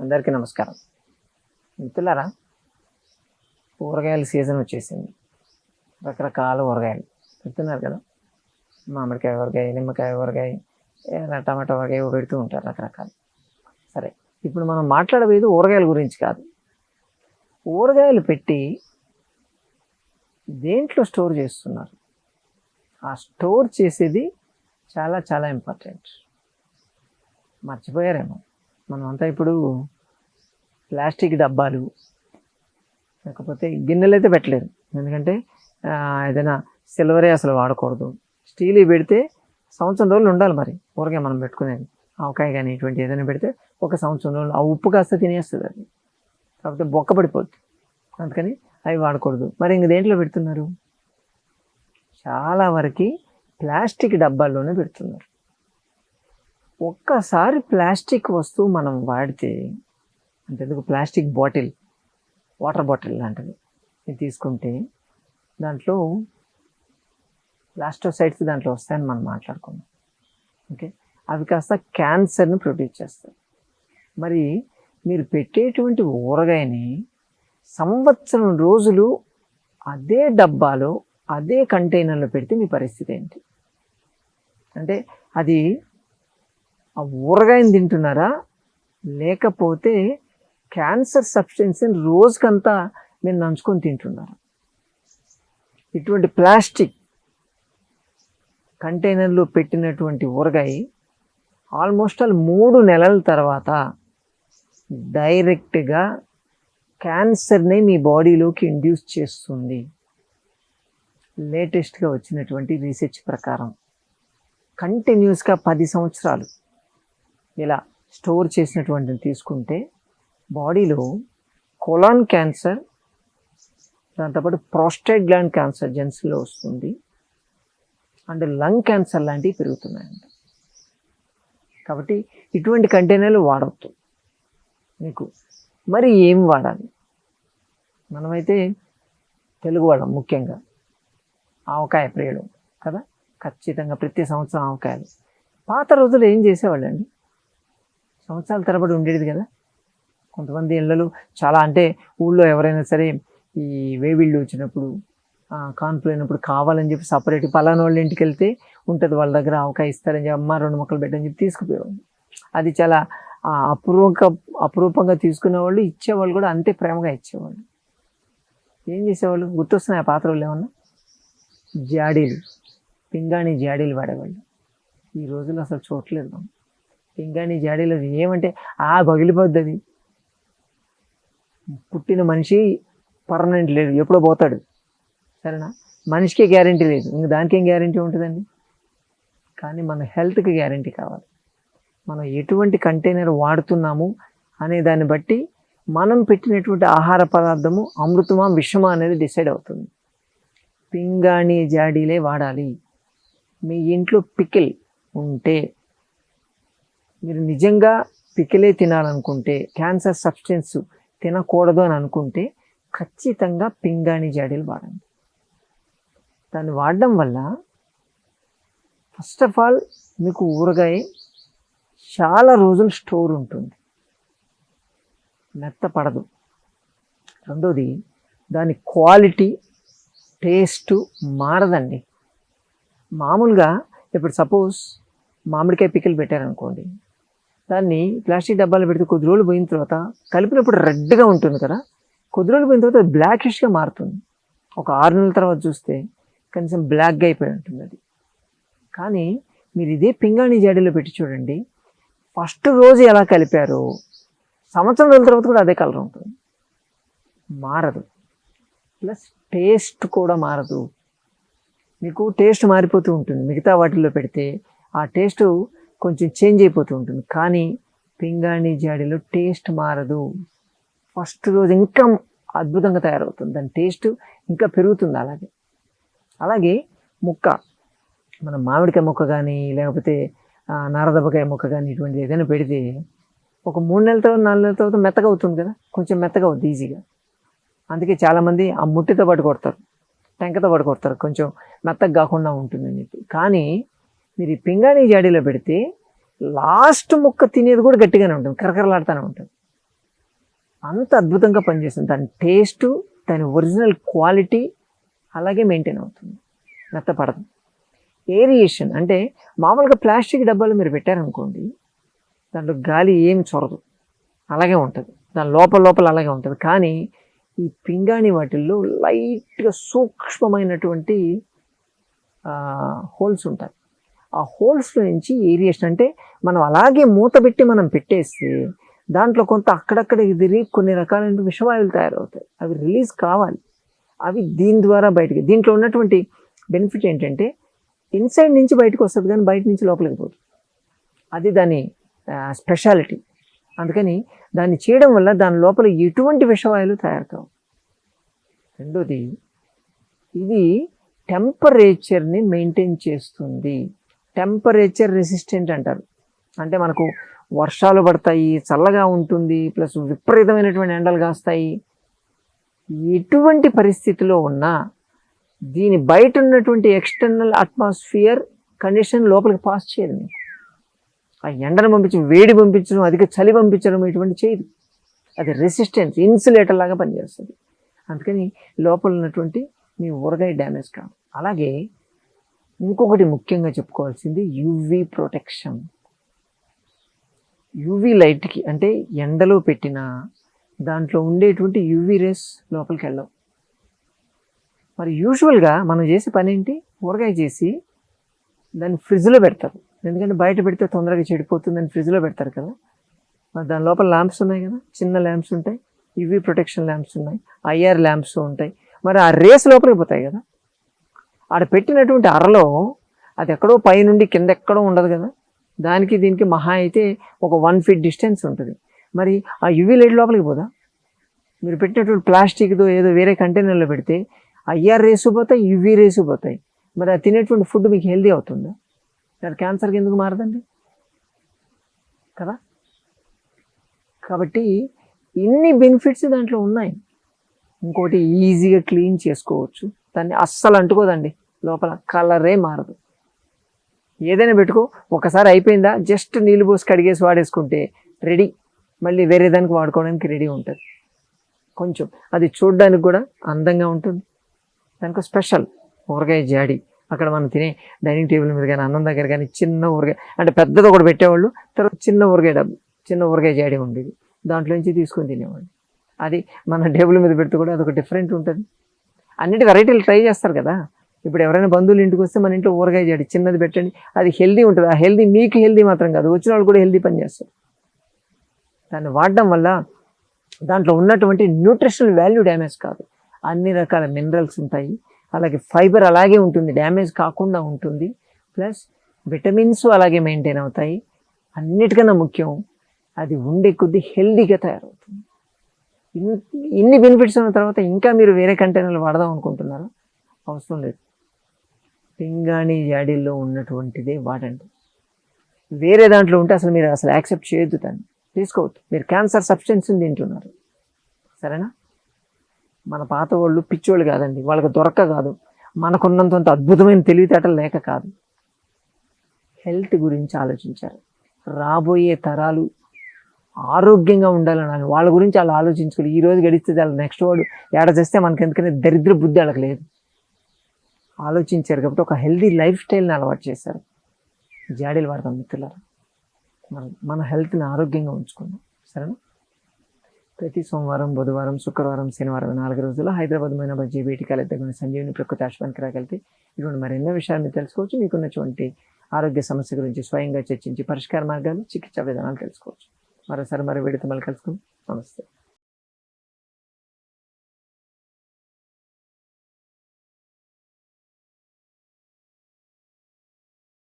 అందరికీ నమస్కారం. మిత్రులారా కూరగాయల సీజన్ వచ్చేసింది. రకరకాల ఊరగాయలు పెడుతున్నారు కదా. మామిడికాయ ఊరగాయ నిమ్మకాయ ఊరగాయ టమాటా ఊరగాయ పెడుతూ ఉంటారు రకరకాలు. సరే ఇప్పుడు మనం మాట్లాడబోయేది ఊరగాయల గురించి కాదు. ఊరగాయలు పెట్టి దేంట్లో స్టోర్ చేస్తున్నారు? ఆ స్టోర్ చేసేది చాలా చాలా ఇంపార్టెంట్. మర్చిపోయారేమో. మనం అంతా ఇప్పుడు ప్లాస్టిక్ డబ్బాలు లేకపోతే గిన్నెలు అయితే పెట్టలేరు. ఎందుకంటే ఏదైనా సిల్వరే అసలు వాడకూడదు. స్టీల్ పెడితే సంవత్సరం రోజులు ఉండాలి మరి. ఊరగాయ మనం పెట్టుకునేది. ఆవకాయ కానీ ఇటువంటి ఏదైనా పెడితే ఒక సంవత్సరం రోజులు. ఆ ఉప్పు కాస్త తినేస్తుంది అది. కాకపోతే బొక్క పడిపోద్ది. అందుకని అవి వాడకూడదు. మరి ఇంక దేంట్లో పెడుతున్నారు? చాలా వరకు ప్లాస్టిక్ డబ్బాల్లోనే పెడుతున్నారు. ఒక్కసారి ప్లాస్టిక్ వస్తువు మనం వాడితే అంటే ఎందుకు ప్లాస్టిక్ బాటిల్ వాటర్ బాటిల్ లాంటిది ఇది తీసుకుంటే దాంట్లో ప్లాస్టోసైడ్స్ దాంట్లో వస్తాయని మనం మాట్లాడుకున్నాం ఓకే? అవి కాస్త క్యాన్సర్ని ప్రొడ్యూస్ చేస్తాయి. మరి మీరు పెట్టేటువంటి ఊరగాయని సంవత్సరం రోజులు అదే డబ్బాలో అదే కంటైనర్లో పెడితే మీ పరిస్థితి ఏంటి? అంటే అది ఆ ఊరగాయని తింటున్నారా? లేకపోతే క్యాన్సర్ సబ్స్టెన్స్ని రోజుకంతా మీరు నంచుకొని తింటున్నారా? ఇటువంటి ప్లాస్టిక్ కంటైనర్లో పెట్టినటువంటి ఊరగాయ ఆల్మోస్ట్ ఆల్ మూడు నెలల తర్వాత డైరెక్ట్గా క్యాన్సర్ని మీ బాడీలోకి ఇండ్యూస్ చేస్తుంది. లేటెస్ట్గా వచ్చినటువంటి రీసెర్చ్ ప్రకారం. కంటిన్యూస్గా పది సంవత్సరాలు. ఇలా స్టోర్ చేసినటువంటిని తీసుకుంటే బాడీలో కొలాన్ క్యాన్సర్ దాంతోపాటు ప్రోస్టేట్ గ్లాండ్ క్యాన్సర్ జెన్స్లో వస్తుంది. అండ్ లంగ్ క్యాన్సర్ లాంటివి పెరుగుతున్నాయంట. కాబట్టి ఇటువంటి కంటైనర్లు వాడవద్దు మీకు. మరి ఏం వాడాలి? మనమైతే తెలుగు వాళ్ళం ముఖ్యంగా. ఆవకాయ ప్రియులు కదా? ఖచ్చితంగా ప్రతి సంవత్సరం ఆవకాయలు. పాత రోజులు ఏం చేసేవాళ్ళండి? సంవత్సరాల తరబడి ఉండేది కదా. కొంతమంది ఇళ్ళలు చాలా అంటే ఊళ్ళో ఎవరైనా సరే ఈ వేవిళ్ళు వచ్చినప్పుడు కాన్పులు అయినప్పుడు కావాలని చెప్పి సపరేట్ పలానా వాళ్ళ ఇంటికి వెళ్తే ఉంటుంది వాళ్ళ దగ్గర ఆవకాయ ఇస్తారని చెప్పి అమ్మ రెండు మొక్కలు పెట్టని చెప్పి తీసుకుపోయేవాళ్ళు. అది చాలా అపూర్వక అపురూప అపురూపంగా తీసుకునే వాళ్ళు ఇచ్చేవాళ్ళు కూడా అంతే ప్రేమగా ఇచ్చేవాళ్ళు. ఏం చేసేవాళ్ళు? గుర్తొస్తున్నాయి ఆ పాత్ర వాళ్ళు ఏమన్నా? జాడీలు పింగాణి జాడీలు వాడేవాళ్ళు. ఈ రోజుల్లో అసలు చూడలేదు మనం. పింగాణి నీ అది ఏమంటే ఆ పగిలిపోద్ది పుట్టిన మనిషి పర్మనెంట్ లేదు ఎప్పుడో పోతాడు. సరేనా? మనిషికే గ్యారంటీ లేదు. ఇంక దానికి ఏం గ్యారంటీ ఉంటుందండి? కానీ మన హెల్త్కి గ్యారంటీ కావాలి. మనం ఎటువంటి కంటైనర్ వాడుతున్నాము అనే దాన్ని బట్టి మనం పెట్టినటువంటి ఆహార పదార్థము అమృతమా విషమా అనేది డిసైడ్ అవుతుంది. పింగాణి జాడీలే వాడాలి. మీ ఇంట్లో పికిల్ ఉంటే మీరు నిజంగా పికిలే తినాలనుకుంటే క్యాన్సర్ సబ్స్టెన్స్ తినకూడదు అని అనుకుంటే ఖచ్చితంగా పింగాణి జాడీలు వాడండి. దాన్ని వాడడం వల్ల ఫస్ట్ ఆఫ్ ఆల్ మీకు ఊరగాయ చాలా రోజులు స్టోర్ ఉంటుంది. మెత్తపడదు రెండోది దాని క్వాలిటీ టేస్ట్ మారదండి. మామూలుగా ఇప్పుడు సపోజ్ మామిడికాయ పిక్కలు పెట్టారనుకోండి దాన్ని ప్లాస్టిక్ డబ్బాలు పెడితే కొద్ది రోజులు పోయిన తర్వాత కలిపినప్పుడు రెడ్గా ఉంటుంది కదా కొద్ది రోజులు పోయిన తర్వాత బ్లాకిష్గా మారుతుంది. ఒక ఆరు నెలల తర్వాత చూస్తే కనీసం బ్లాక్గా అయిపోయి ఉంటుంది అది. కానీ మీరు ఇదే పింగాణి జాడీలో పెట్టి చూడండి ఫస్ట్ రోజు ఎలా కలిపారో సంవత్సరం రోజుల తర్వాత కూడా అదే కలర్ ఉంటుంది. మారదు. ప్లస్ టేస్ట్ కూడా మారదు. మీకు టేస్ట్ మారిపోతూ ఉంటుంది. మిగతా వాటిల్లో పెడితే ఆ టేస్ట్ కొంచెం చేంజ్ అయిపోతూ ఉంటుంది. కానీ పింగాణి జాడీలో టేస్ట్ మారదు. ఫస్ట్ రోజు ఇంకా అద్భుతంగా తయారవుతుంది. దాని టేస్ట్ ఇంకా పెరుగుతుంది అలాగే. అలాగే ముక్క. మన మామిడికాయ ముక్క కానీ లేకపోతే ఆ, నారదబ్బకాయ ముక్క కానీ ఇటువంటి ఏదైనా పెడితే ఒక మూడు నెలల తర్వాత నాలుగు నెలల తర్వాత మెత్తగా అవుతుంది కదా? కొంచెం మెత్తగా అవుతుంది ఈజీగా అందుకే చాలామంది ఆ ముట్టితో పాటు కొడతారు. టెంకతో పాటు కొడతారు. కొంచెం మెత్తగా కాకుండా ఉంటుందని చెప్పి. కానీ మీరు ఈ పింగాణి జాడీలో పెడితే లాస్ట్ ముక్క తినేది కూడా గట్టిగానే ఉంటుంది కరకరలాడుతూనే ఉంటుంది. అంత అద్భుతంగా పనిచేస్తుంది. దాని టేస్ట్ దాని ఒరిజినల్ క్వాలిటీ అలాగే మెయింటైన్ అవుతుంది. మెత్తపడదు. ఏరియేషన్ అంటే మామూలుగా ప్లాస్టిక్ డబ్బాలు మీరు పెట్టారనుకోండి దాంట్లో గాలి ఏమి చొరదు. అలాగే ఉంటుంది. దాని లోపల లోపల అలాగే ఉంటుంది. కానీ ఈ పింగాణి వాటిల్లో లైట్గా సూక్ష్మమైనటువంటి హోల్స్ ఉంటాయి. ఆ హోల్స్లో నుంచి ఏరియేషన్ అంటే మనం అలాగే మూత పెట్టి మనం పెట్టేస్తే దాంట్లో కొంత అక్కడక్కడ ఎదిరి కొన్ని రకాలైన విషవాయువులు తయారవుతాయి. అవి రిలీజ్ కావాలి. అవి దీని ద్వారా బయటికి దీంట్లో ఉన్నటువంటి బెనిఫిట్ ఏంటంటే ఇన్సైడ్ నుంచి బయటకు వస్తుంది కానీ బయట నుంచి లోపలికి పోదు. అది దాని స్పెషాలిటీ. అందుకని దాన్ని చేయడం వల్ల దాని లోపల ఎటువంటి విషవాయువులు తయారు కావు రెండోది ఇది టెంపరేచర్ని మెయింటైన్ చేస్తుంది. టెంపరేచర్ రెసిస్టెంట్ అంటారు. అంటే మనకు వర్షాలు పడతాయి చల్లగా ఉంటుంది ప్లస్ విపరీతమైనటువంటి ఎండలు కాస్తాయి. ఎటువంటి పరిస్థితిలో ఉన్నా దీని బయట ఉన్నటువంటి ఎక్స్టర్నల్ అట్మాస్ఫియర్ కండిషన్ లోపలికి పాస్ చేయదు మీకు. ఆ ఎండను పంపించడం వేడి పంపించడం అధిక చలి పంపించడం ఇటువంటి చేయదు. అది రెసిస్టెన్స్ ఇన్సులేటర్ లాగా పనిచేస్తుంది. అందుకని లోపల ఉన్నటువంటి మీ ఊరగాయ డ్యామేజ్ కాదు. అలాగే ఇంకొకటి ముఖ్యంగా చెప్పుకోవాల్సింది యూవి ప్రొటెక్షన్ యువి లైట్కి అంటే ఎండలో పెట్టిన దాంట్లో ఉండేటువంటి యూవి రేస్ లోపలికి వెళ్ళవు. మరి యూజువల్గా మనం చేసే పని ఏంటి? ఊరగాయ చేసి దాన్ని ఫ్రిడ్జ్లో పెడతారు. ఎందుకంటే బయట పెడితే తొందరగా చెడిపోతుందని ఫ్రిడ్జ్లో పెడతారు కదా. మరి దాని లోపల ల్యాంప్స్ ఉన్నాయి కదా. చిన్న ల్యాంప్స్ ఉంటాయి. యూవి ప్రొటెక్షన్ ల్యాంప్స్ ఉన్నాయి. ఐఆర్ ల్యాంప్స్ ఉంటాయి. మరి ఆ రేస్ లోపలికి పోతాయి కదా. ఆడ పెట్టినటువంటి అరలో అది ఎక్కడో పైనుండి కింద ఎక్కడో ఉండదు కదా. దానికి దీనికి మహా అయితే ఒక వన్ ఫీట్ డిస్టెన్స్ ఉంటుంది. మరి ఆ యువి లైట్ లోపలికి పోదా? మీరు పెట్టినటువంటి ప్లాస్టిక్తో ఏదో వేరే కంటైనర్లో పెడితే ఐఆర్ రేసు పోతాయి యువి రేసు పోతాయి. మరి అది తినేటువంటి ఫుడ్ మీకు హెల్దీ అవుతుందా? అది క్యాన్సర్కి ఎందుకు మారదండి? కదా? కాబట్టి ఇన్ని బెనిఫిట్స్ దాంట్లో ఉన్నాయి. ఇంకోటి ఈజీగా క్లీన్ చేసుకోవచ్చు. దాన్ని అస్సలు అంటుకోదండి. లోపల కలరే మారదు. ఏదైనా పెట్టుకో ఒకసారి అయిపోయిందా? జస్ట్ నీళ్ళు పోసి కడిగేసి వాడేసుకుంటే రెడీ. మళ్ళీ వేరే దానికి వాడుకోవడానికి రెడీ ఉంటుంది. కొంచెం అది చూడడానికి కూడా అందంగా ఉంటుంది. దానికి స్పెషల్ ఊరగాయ జాడి. అక్కడ మనం తినే డైనింగ్ టేబుల్ మీద కానీ అన్నం దగ్గర కానీ చిన్న ఊరగాయ అంటే పెద్దది ఒకటి పెట్టేవాళ్ళు తర్వాత చిన్న ఊరగాయ డబ్బు చిన్న ఊరగాయ జాడి ఉండేది. దాంట్లో నుంచి తీసుకొని తినేవాళ్ళు అది మన టేబుల్ మీద పెడితే కూడా అదొక డిఫరెంట్ ఉంటుంది. అన్నిటి వెరైటీలు ట్రై చేస్తారు కదా. ఇప్పుడు ఎవరైనా బంధువులు ఇంటికి వస్తే మన ఇంట్లో ఊరగాయ చేయండి చిన్నది పెట్టండి అది హెల్దీ ఉంటుంది. ఆ హెల్దీ మీకు హెల్దీ మాత్రం కాదు వచ్చిన వాళ్ళు కూడా హెల్దీ పని చేస్తారు. దాన్ని వాడడం వల్ల దాంట్లో ఉన్నటువంటి న్యూట్రిషనల్ వాల్యూ డ్యామేజ్ కాదు. అన్ని రకాల మినరల్స్ ఉంటాయి. అలాగే ఫైబర్ అలాగే ఉంటుంది డ్యామేజ్ కాకుండా ఉంటుంది. ప్లస్ విటమిన్స్ అలాగే మెయింటైన్ అవుతాయి. అన్నిటికన్నా ముఖ్యం అది ఉండే కొద్దీ హెల్దీగా తయారవుతుంది. ఇన్ని బెనిఫిట్స్ ఉన్న తర్వాత ఇంకా మీరు వేరే కంటైనర్లు వాడదాం అనుకుంటున్నారా? అవసరం లేదు. పింగాణి జాడీల్లో ఉన్నటువంటిదే వాడండి. వేరే దాంట్లో ఉంటే అసలు మీరు అసలు యాక్సెప్ట్ చేయొద్దు దాన్ని. తీసుకోవద్దు. మీరు క్యాన్సర్ సబ్స్టెన్స్ని తింటున్నారు. సరేనా? మన పాత వాళ్ళు పిచ్చోళ్ళు కాదండి. వాళ్ళకి దొరక్క కాదు. మనకున్నంత అద్భుతమైన తెలివితేటలు లేక కాదు. హెల్త్ గురించి ఆలోచించారు. రాబోయే తరాలు ఆరోగ్యంగా ఉండాలని వాళ్ళ గురించి వాళ్ళు ఆలోచించుకోవాలి. ఈ రోజు గడిస్తే చాలా. నెక్స్ట్ వాడు ఏడ చేస్తే మనకి ఎందుకంటే దరిద్ర బుద్ధి వాళ్ళకి లేదు. ఆలోచించారు కాబట్టి ఒక హెల్దీ లైఫ్ స్టైల్ని అలవాటు చేశారు. జాడీలు వాడతాం మిత్రులారా మన మన హెల్త్ని ఆరోగ్యంగా ఉంచుకుందాం. సరేనా? ప్రతి సోమవారం బుధవారం శుక్రవారం శనివారం నాలుగు రోజుల్లో హైదరాబాద్ మైనాబాద్ జీబీటీ కాలేజ్ దగ్గర ఉన్న సంజీవిని ప్రకృతి ఆశ్వానికి రాగలితే ఇటువంటి మరెన్నో విషయాన్ని తెలుసుకోవచ్చు. మీకున్నటువంటి ఆరోగ్య సమస్య గురించి స్వయంగా చర్చించి పరిష్కార మార్గాలు చికిత్సా విధానాలు తెలుసుకోవచ్చు. మరోసారి మరి వీడితో మళ్ళీ కలుసుకుందాం. నమస్తే.